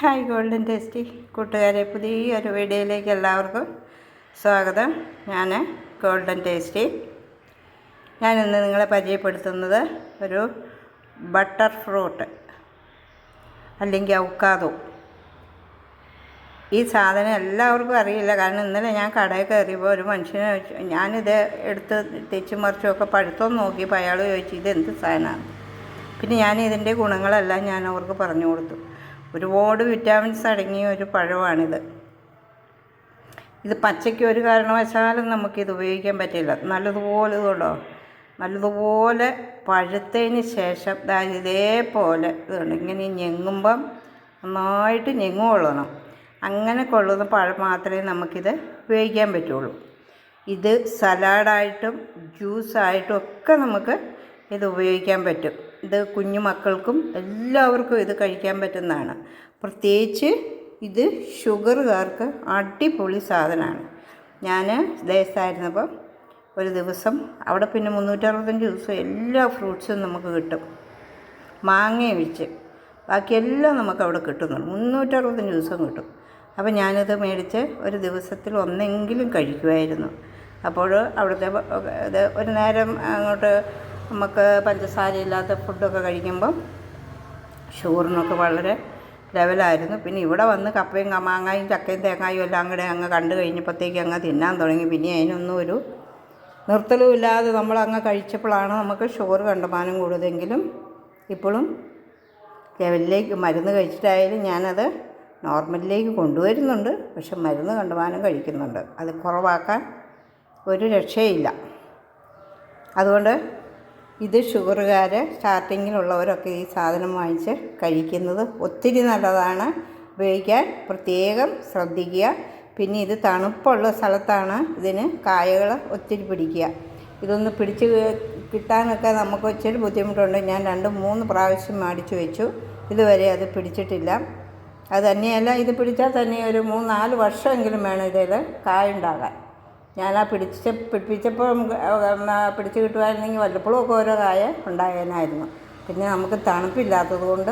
Hi golden tasty കൂട്ടുകാരെ പുതിയൊരു വീഡിയോയിലേക്ക് എല്ലാവർക്കും സ്വാഗതം. ഞാൻ ഗോൾഡൻ ടേസ്റ്റി. ഞാനിന്ന് നിങ്ങളെ പരിചയപ്പെടുത്തുന്നത് ഒരു ബട്ടർ ഫ്രൂട്ട് അല്ലെങ്കിൽ ഔക്കാദോ ഈ സാധനം എല്ലാവർക്കും അറിയില്ല കാരണം ഇന്നലെ ഞാൻ കടയിൽ കയറിയപ്പോൾ ഒരു മനുഷ്യനെ ഞാനിത് എടുത്ത് തെച്ചും മറിച്ചുമൊക്കെ പഴുത്തം നോക്കിയപ്പോൾ അയാൾ ചോദിച്ചു ഇത് എന്ത് സാധനമാണ്? പിന്നെ ഞാൻ ഇതിന്റെ ഗുണങ്ങളെല്ലാം ഞാൻ അവർക്ക് പറഞ്ഞു കൊടുത്തു. ഒരുപാട് വിറ്റാമിൻസ് അടങ്ങിയ ഒരു പഴമാണിത്. ഇത് പച്ചയ്ക്ക് ഒരു കാരണവശാലും നമുക്കിത് ഉപയോഗിക്കാൻ പറ്റില്ല. നല്ലതുപോലെ ഇതുണ്ടോ നല്ലതുപോലെ പഴുത്തതിന് ശേഷം ഇതേപോലെ ഇതുണ്ട് ഇങ്ങനെ ഞെങ്ങുമ്പം നന്നായിട്ട് ഞെങ്ങു കൊള്ളണം. അങ്ങനെ കൊള്ളുന്ന പഴം മാത്രമേ നമുക്കിത് ഉപയോഗിക്കാൻ പറ്റുള്ളൂ. ഇത് സലാഡായിട്ടും ജ്യൂസായിട്ടും ഒക്കെ നമുക്ക് ഇത് ഉപയോഗിക്കാൻ പറ്റും. ഇത് കുഞ്ഞു മക്കൾക്കും എല്ലാവർക്കും ഇത് കഴിക്കാൻ പറ്റുന്നതാണ്. പ്രത്യേകിച്ച് ഇത് ഷുഗറുകാർക്ക് അടിപൊളി സാധനമാണ്. ഞാൻ ദേശത്തായിരുന്നപ്പോൾ ഒരു ദിവസം അവിടെ പിന്നെ മുന്നൂറ്ററുപത്തഞ്ച് ദിവസം എല്ലാ ഫ്രൂട്ട്സും നമുക്ക് കിട്ടും. മാങ്ങ ഒഴിച്ച്. ബാക്കിയെല്ലാം നമുക്ക് അവിടെ കിട്ടുന്നുണ്ട്. മുന്നൂറ്ററുപത്തഞ്ച് ദിവസം കിട്ടും. അപ്പോൾ ഞാനിത് മേടിച്ച് ഒരു ദിവസത്തിൽ ഒന്നെങ്കിലും കഴിക്കുമായിരുന്നു. അപ്പോൾ അവിടുത്തെ ഇത് ഒരു നേരം അങ്ങോട്ട് നമുക്ക് പഞ്ചസാരയില്ലാത്ത ഫുഡൊക്കെ കഴിക്കുമ്പം ഷുഗറിനൊക്കെ വളരെ ലെവലായിരുന്നു. പിന്നെ ഇവിടെ വന്ന് കപ്പയും മാങ്ങായും ചക്കയും തേങ്ങായും എല്ലാം കൂടെ അങ്ങ് കണ്ടു കഴിഞ്ഞപ്പോഴത്തേക്ക് അങ്ങ് തിന്നാൻ തുടങ്ങി. പിന്നെ അതിനൊന്നും ഒരു നിർത്തലും ഇല്ലാതെ നമ്മൾ അങ്ങ് കഴിച്ചപ്പോഴാണ് നമുക്ക് ഷുഗർ കണ്ടമാനം കൂടുതലെങ്കിലും ഇപ്പോഴും ലെവലിലേക്ക് മരുന്ന് കഴിച്ചിട്ടായാലും ഞാനത് നോർമലിലേക്ക് കൊണ്ടുവരുന്നുണ്ട്. പക്ഷെ മരുന്ന് കണ്ടമാനം കഴിക്കുന്നുണ്ട്. അത് കുറവാക്കാൻ ഒരു രക്ഷയില്ല. അതുകൊണ്ട് ഇത് ഷുഗറുകാർ സ്റ്റാർട്ടിങ്ങിലുള്ളവരൊക്കെ ഈ സാധനം വാങ്ങിച്ച് കഴിക്കുന്നത് ഒത്തിരി നല്ലതാണ്. ഉപയോഗിക്കാൻ പ്രത്യേകം ശ്രദ്ധിക്കുക. പിന്നെ ഇത് തണുപ്പുള്ള സ്ഥലത്താണ് ഇതിന് കായകൾ ഒത്തിരി പിടിക്കുക. ഇതൊന്ന് പിടിച്ച് കിട്ടാനൊക്കെ നമുക്ക് ഒത്തിരി ബുദ്ധിമുട്ടുണ്ട്. ഞാൻ രണ്ട് മൂന്ന് പ്രാവശ്യം മേടിച്ചു വെച്ചു. ഇതുവരെ അത് പിടിച്ചിട്ടില്ല. അത് തന്നെയല്ല ഇത് പിടിച്ചാൽ തന്നെ ഒരു മൂന്നാൽ നാല് വർഷമെങ്കിലും വേണം ഇതിൽ കായുണ്ടാകാൻ ഞാൻ ആ പിടിച്ച പിടിപ്പിച്ചപ്പോൾ പിടിച്ച് കിട്ടുമായിരുന്നെങ്കിൽ വല്ലപ്പോഴും ഒക്കെ ഓരോ കായ ഉണ്ടായേനായിരുന്നു. പിന്നെ നമുക്ക് തണുപ്പില്ലാത്തത് കൊണ്ട്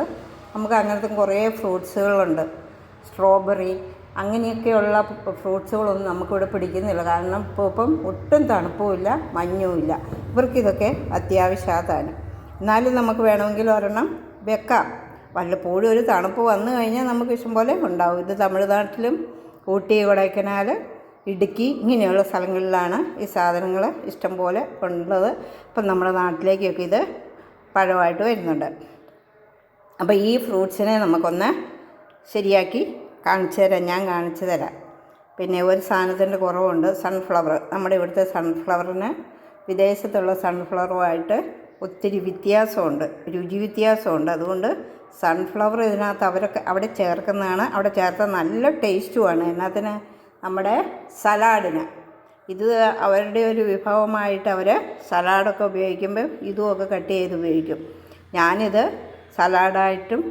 നമുക്ക് അങ്ങനത്തെ കുറേ ഫ്രൂട്ട്സുകളുണ്ട്. സ്ട്രോബെറി അങ്ങനെയൊക്കെയുള്ള ഫ്രൂട്ട്സുകളൊന്നും നമുക്കിവിടെ പിടിക്കുന്നില്ല. കാരണം ഇപ്പോൾ ഇപ്പം ഒട്ടും തണുപ്പുമില്ല മഞ്ഞുമില്ല. ഇവർക്കിതൊക്കെ അത്യാവശ്യമാണ്. എന്നാലും നമുക്ക് വേണമെങ്കിൽ ഒരെണ്ണം വെക്കാം. വല്ലപ്പോഴും ഒരു തണുപ്പ് വന്നു കഴിഞ്ഞാൽ നമുക്ക് ഇഷ്ടംപോലെ ഉണ്ടാവും. ഇത് തമിഴ്നാട്ടിലും ഊട്ടി കൊടൈക്കനാൽ ഇടുക്കി ഇങ്ങനെയുള്ള സ്ഥലങ്ങളിലാണ് ഈ സാധനങ്ങൾ ഇഷ്ടം പോലെ ഉള്ളത്. ഇപ്പം നമ്മുടെ നാട്ടിലേക്കൊക്കെ ഇത് പഴമായിട്ട് വരുന്നുണ്ട്. അപ്പോൾ ഈ ഫ്രൂട്ട്സിനെ നമുക്കൊന്ന് ശരിയാക്കി കാണിച്ചു തരാം. ഞാൻ കാണിച്ചു തരാം. പിന്നെ ഒരു സാധനത്തിന്റെ കുറവുണ്ട്. സൺഫ്ലവർ നമ്മുടെ ഇവിടുത്തെ സൺഫ്ലവറിന് വിദേശത്തുള്ള സൺഫ്ലവറുമായിട്ട് ഒത്തിരി വ്യത്യാസമുണ്ട്. രുചി വ്യത്യാസമുണ്ട്. അതുകൊണ്ട് സൺഫ്ലവർ ഇതിനകത്ത് അവരൊക്കെ അവിടെ ചേർക്കുന്നതാണ്. അവിടെ ചേർത്ത നല്ല ടേസ്റ്റുമാണ് ഇതിനകത്തിന് നമ്മുടെ സലാഡിന്. ഇത് അവരുടെ ഒരു വിഭവമായിട്ട് അവർ സലാഡൊക്കെ ഉപയോഗിക്കുമ്പോൾ ഇതുമൊക്കെ കട്ട് ചെയ്ത് ഉപയോഗിക്കും. ഞാനിത് സലാഡായിട്ടും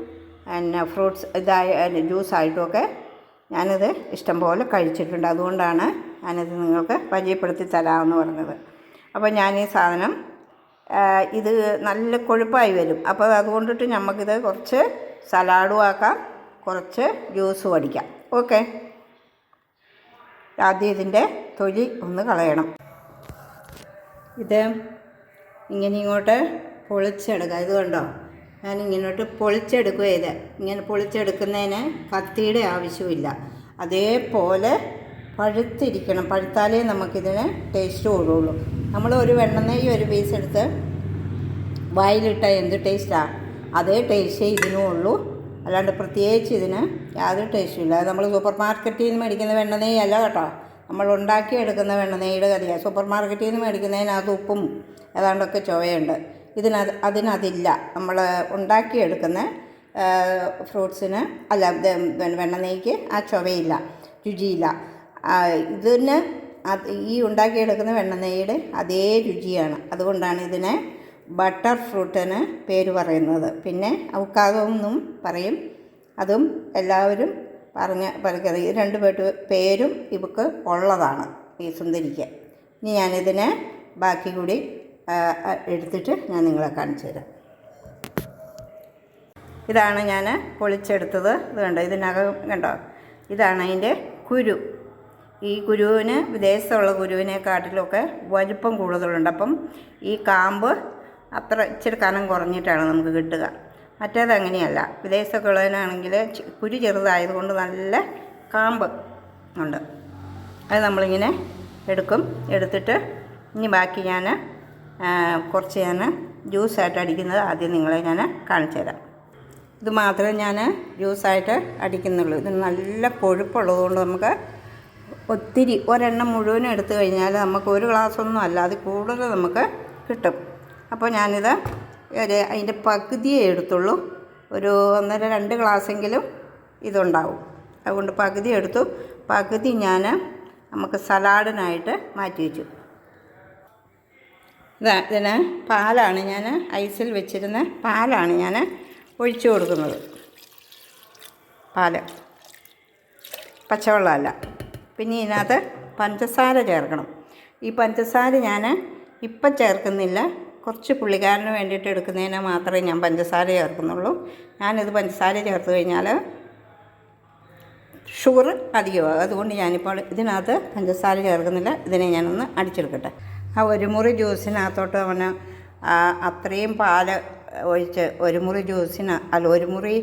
പിന്നെ ഫ്രൂട്ട്സ് ഇതായ ജ്യൂസായിട്ടുമൊക്കെ ഞാനിത് ഇഷ്ടംപോലെ കഴിച്ചിട്ടുണ്ട്. അതുകൊണ്ടാണ് ഞാനിത് നിങ്ങൾക്ക് പരിചയപ്പെടുത്തി തരാമെന്ന് പറഞ്ഞത്. അപ്പോൾ ഞാൻ ഈ സാധനം ഇത് നല്ല കൊഴുപ്പായി വരും. അപ്പോൾ അതുകൊണ്ടിട്ട് നമുക്കിത് കുറച്ച് സലാഡും ആക്കാം കുറച്ച് ജ്യൂസും അടിക്കാം. ഓക്കെ. ആദ്യം ഇതിന്റെ തൊലി ഒന്ന് കളയണം. ഇത് ഇങ്ങനെ ഇങ്ങോട്ട് പൊളിച്ചെടുക്കുക. ഇത് കണ്ടോ? ഞാൻ ഇങ്ങോട്ട് പൊളിച്ചെടുക്കുക ഇത്. ഇങ്ങനെ പൊളിച്ചെടുക്കുന്നതിന് കത്തിയുടെ ആവശ്യമില്ല. അതേപോലെ പഴുത്തിരിക്കണം. പഴുത്താലേ നമുക്കിതിന് ടേസ്റ്റ് കൂടുള്ളൂ. നമ്മൾ ഒരു വെണ്ണെണ്ണയും ഒരു പീസ് എടുത്ത് വായിലിട്ടാൽ എന്ത് ടേസ്റ്റാണ് അതേ ടേസ്റ്റേ ഇതിനും ഉള്ളൂ. അല്ലാണ്ട് പ്രത്യേകിച്ച് ഇതിന് യാതൊരു ടേസ്റ്റും ഇല്ല. നമ്മൾ സൂപ്പർ മാർക്കറ്റിൽ നിന്ന് മേടിക്കുന്ന വെണ്ണനെയ്യ് അല്ല കേട്ടോ. നമ്മൾ ഉണ്ടാക്കിയെടുക്കുന്ന വെണ്ണനെയ്യുടെ കറിയാണ് സൂപ്പർ മാർക്കറ്റിൽ നിന്ന് മേടിക്കുന്നതിനകത്ത് ഉപ്പും ഏതാണ്ടൊക്കെ ചുവയുണ്ട്. ഇതിനത് അതിനതില്ല. നമ്മൾ ഉണ്ടാക്കിയെടുക്കുന്ന ഫ്രൂട്ട്സിന് അല്ല വെണ്ണനെയ്ക്ക് ആ ചുവയില്ല. രുചിയില്ല. ഇതിന് ഈ ഉണ്ടാക്കിയെടുക്കുന്ന വെണ്ണനെയ്യുടെ അതേ രുചിയാണ്. അതുകൊണ്ടാണ് ഇതിനെ ബട്ടർ ഫ്രൂട്ടിന് പേര് പറയുന്നത്. പിന്നെ അവക്കാതൊന്നും പറയും. അതും എല്ലാവരും പറഞ്ഞ പറയുന്നത് ഈ രണ്ട് പേരും ഇവക്ക് ഉള്ളതാണ് ഈ സുന്ദരിക്ക്. ഇനി ഞാനിതിനെ ബാക്കി കൂടി എടുത്തിട്ട് ഞാൻ നിങ്ങളെ കാണിച്ചു തരാം. ഇതാണ് ഞാൻ പൊളിച്ചെടുത്തത്. ഇത് കണ്ടോ? ഇതിനകം കണ്ടോ? ഇതാണ് അതിന്റെ കുരു. ഈ കുരുവിന് വിദേശത്തുള്ള കുരുവിനെക്കാട്ടിലൊക്കെ വലുപ്പം കൂടുതലുണ്ട്. അപ്പം ഈ കാമ്പ് അത്ര ഇച്ചിരി കനം കുറഞ്ഞിട്ടാണ് നമുക്ക് കിട്ടുക. മറ്റേത് അങ്ങനെയല്ല. വിദേശത്തൊക്കെ ഉള്ളതിനാണെങ്കിൽ കുരു ചെറുതായതുകൊണ്ട് നല്ല കാമ്പ് ഉണ്ട്. അത് നമ്മളിങ്ങനെ എടുക്കും. എടുത്തിട്ട് ഇനി ബാക്കി ഞാൻ കുറച്ച് ഞാൻ ജ്യൂസായിട്ട് അടിക്കുന്നത് ആദ്യം നിങ്ങളെ ഞാൻ കാണിച്ചു തരാം. ഇത് മാത്രമേ ഞാൻ ജ്യൂസായിട്ട് അടിക്കുന്നുള്ളൂ. ഇത് നല്ല കൊഴുപ്പുള്ളതുകൊണ്ട് നമുക്ക് ഒത്തിരി ഒരെണ്ണം മുഴുവനും എടുത്തു കഴിഞ്ഞാൽ നമുക്ക് ഒരു ഗ്ലാസ്സൊന്നും അല്ല അത് കൂടുതൽ നമുക്ക് കിട്ടും. അപ്പോൾ ഞാനിത് ഒരു അതിന്റെ പകുതിയേ എടുത്തുള്ളൂ. ഒരു ഒന്നര രണ്ട് ഗ്ലാസ്സെങ്കിലും ഇതുണ്ടാവും. അതുകൊണ്ട് പകുതി എടുത്തു. പകുതി ഞാൻ നമുക്ക് സലാഡിനായിട്ട് മാറ്റി വെച്ചു. ഇതാ ഇതിന് പാലാണ് ഞാൻ ഐസിൽ വെച്ചിരുന്ന പാലാണ് ഞാൻ ഒഴിച്ചു കൊടുക്കുന്നത്. പാൽ. പച്ചവെള്ളമല്ല. പിന്നെ ഇതിനകത്ത് പഞ്ചസാര ചേർക്കണം. ഈ പഞ്ചസാര ഞാൻ ഇപ്പം ചേർക്കുന്നില്ല. കുറച്ച് പുള്ളിക്കാരന് വേണ്ടിയിട്ട് എടുക്കുന്നതിന് മാത്രമേ ഞാൻ പഞ്ചസാര ചേർക്കുന്നുള്ളൂ. ഞാനിത് പഞ്ചസാര ചേർത്ത് കഴിഞ്ഞാൽ ഷുഗർ അധികമാകും. അതുകൊണ്ട് ഞാനിപ്പോൾ ഇതിനകത്ത് പഞ്ചസാര ചേർക്കുന്നില്ല. ഇതിനെ ഞാനൊന്ന് അടിച്ചെടുക്കട്ടെ. ആ ഒരു മുറി ജ്യൂസിനകത്തോട്ട് അവന് അത്രയും പാൽ ഒഴിച്ച് ഒരു മുറി ജ്യൂസിന് അല്ല ഒരു മുറി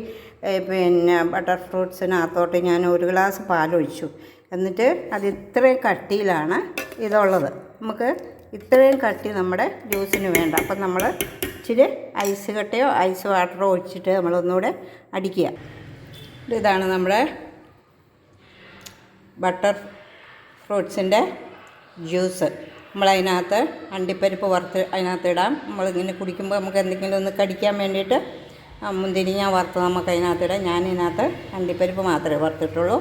പിന്നെ ബട്ടർ ഫ്രൂട്ട്സിനകത്തോട്ട് ഞാൻ ഒരു ഗ്ലാസ് പാലൊഴിച്ചു. എന്നിട്ട് അത് ഇത്രയും കട്ടിയിലാണ് ഇതുള്ളത്. നമുക്ക് ഇത്രയും കട്ടി നമ്മുടെ ജ്യൂസിന് വേണ്ട. അപ്പം നമ്മൾ ഇച്ചിരി ഐസ് കട്ടയോ ഐസ് വാട്ടറോ ഒഴിച്ചിട്ട് നമ്മളൊന്നുകൂടെ അടിക്കുക. ഇതാണ് നമ്മുടെ ബട്ടർ ഫ്രൂട്ട്സിന്റെ ജ്യൂസ്. നമ്മൾ അതിനകത്ത് അണ്ടിപ്പരിപ്പ് വറുത്ത് അതിനകത്ത് ഇടാം. നമ്മളിങ്ങനെ കുടിക്കുമ്പോൾ നമുക്ക് എന്തെങ്കിലും ഒന്ന് കടിക്കാൻ വേണ്ടിയിട്ട് മുന്തിരിങ്ങ വറുത്ത് നമുക്ക് അതിനകത്ത് ഇടാം. ഞാൻ ഇതിനകത്ത് അണ്ടിപ്പരിപ്പ് മാത്രമേ വറുത്തിട്ടുള്ളൂ.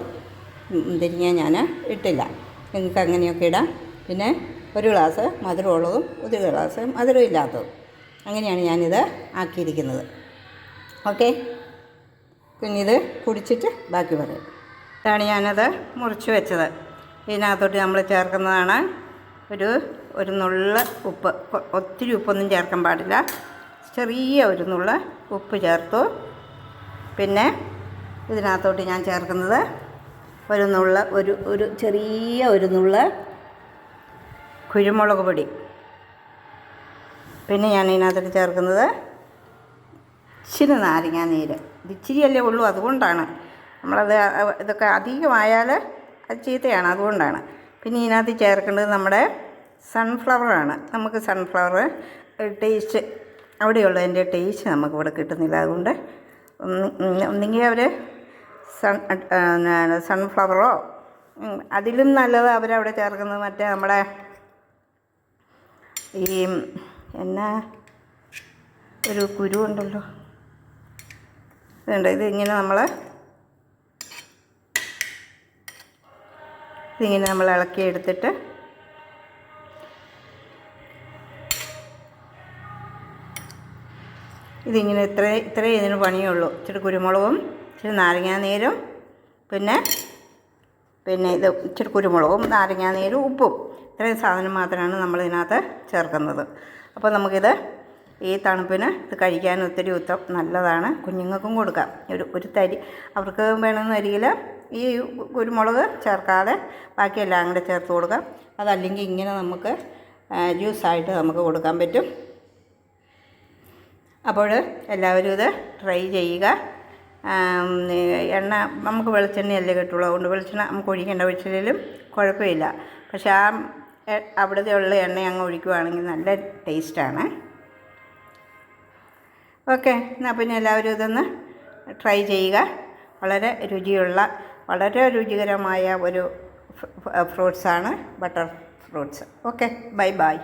മുന്തിരിങ്ങ ഞാൻ ഇട്ടില്ല. നിങ്ങൾക്ക് അങ്ങനെയൊക്കെ ഇടാം. പിന്നെ ഒരു ഗ്ലാസ് മധുരമുള്ളതും ഒരു ഗ്ലാസ് മധുരം ഇല്ലാത്തതും അങ്ങനെയാണ് ഞാനിത് ആക്കിയിരിക്കുന്നത്. ഓക്കെ? കുഞ്ഞിത് കുടിച്ചിട്ട് ബാക്കി പറയും. ഇതാണ് ഞാനത് മുറിച്ച് വെച്ചത്. ഇതിനകത്തോട്ട് നമ്മൾ ചേർക്കുന്നതാണ് ഒരു ഒരു നുള്ള ഉപ്പ്. ഒത്തിരി ഉപ്പൊന്നും ചേർക്കാൻ പാടില്ല. ചെറിയ ഒരു നുള്ള ഉപ്പ് ചേർത്തു. പിന്നെ ഇതിനകത്തോട്ട് ഞാൻ ചേർക്കുന്നത് ഒരു നുള്ള ഒരു ഒരു ചെറിയ ഒരു നുള്ള കുരുമുളക് പൊടി. പിന്നെ ഞാൻ ഇതിനകത്തേക്ക് ചേർക്കുന്നത് ഇച്ചിരി നാരങ്ങ നീര്. ഇച്ചിരിയല്ലേ ഉള്ളൂ അതുകൊണ്ടാണ്. നമ്മളത് ഇതൊക്കെ അധികമായാൽ അത് ചീത്തയാണ് അതുകൊണ്ടാണ്. പിന്നെ ഇതിനകത്ത് ചേർക്കേണ്ടത് നമ്മുടെ സൺഫ്ലവറാണ് നമുക്ക് സൺഫ്ലവർ ടേസ്റ്റ് അവിടെയുള്ളതിന്റെ ടേസ്റ്റ് നമുക്ക് ഇവിടെ കിട്ടുന്നില്ല. അതുകൊണ്ട് ഒന്ന് ഒന്നെങ്കിൽ അവർ സൺ സൺഫ്ലവറോ അതിലും നല്ലത് അവരവിടെ ചേർക്കുന്നത് മറ്റേ നമ്മുടെ ഈ എന്നാ ഒരു കുരു ഉണ്ടല്ലോ. ഇതുണ്ട്? ഇത് ഇങ്ങനെ നമ്മൾ ഇതിങ്ങനെ നമ്മൾ ഇളക്കി എടുത്തിട്ട് ഇതിങ്ങനെ ഇത്ര ഇത്രേ ഇതിന് പണിയുള്ളൂ. ഇച്ചിരി കുരുമുളകും ഇച്ചിരി നാരങ്ങാനീരും പിന്നെ പിന്നെ ഇത് ഇച്ചിരി കുരുമുളകും നാരങ്ങാനീരും ഉപ്പും. ഇത്രയും സാധനം മാത്രമാണ് നമ്മൾ ഇതിനകത്ത് ചേർക്കുന്നത്. അപ്പോൾ നമുക്കിത് ഈ തണുപ്പിന് ഇത് കഴിക്കാൻ ഒത്തിരി ഉത്തം നല്ലതാണ്. കുഞ്ഞുങ്ങൾക്കും കൊടുക്കാം. ഒരു ഒരു തരി. അവർക്ക് വേണമെന്ന് അരിയിൽ ഈ കുരുമുളക് ചേർക്കാതെ ബാക്കിയെല്ലാം കൂടെ ചേർത്ത് കൊടുക്കാം. അതല്ലെങ്കിൽ ഇങ്ങനെ നമുക്ക് ജ്യൂസായിട്ട് നമുക്ക് കൊടുക്കാൻ പറ്റും. അപ്പോൾ എല്ലാവരും ഇത് ട്രൈ ചെയ്യുക. എണ്ണ നമുക്ക് വെളിച്ചെണ്ണയല്ലേ കിട്ടുള്ളൂ. അതുകൊണ്ട് വെളിച്ചെണ്ണ നമുക്ക് ഒഴിക്കേണ്ട വെളിച്ചെണ്ണയിലും കുഴപ്പമില്ല. പക്ഷേ ആ അവിടുത്തെ ഉള്ള എണ്ണ അങ്ങ് ഒഴിക്കുവാണെങ്കിൽ നല്ല ടേസ്റ്റാണ്. ഓക്കെ എന്നാൽ പിന്നെ എല്ലാവരും ഇതൊന്ന് ട്രൈ ചെയ്യുക. വളരെ രുചിയുള്ള വളരെ രുചികരമായ ഒരു ഫ്രൂട്ട്സാണ് butter fruits. Okay bye bye.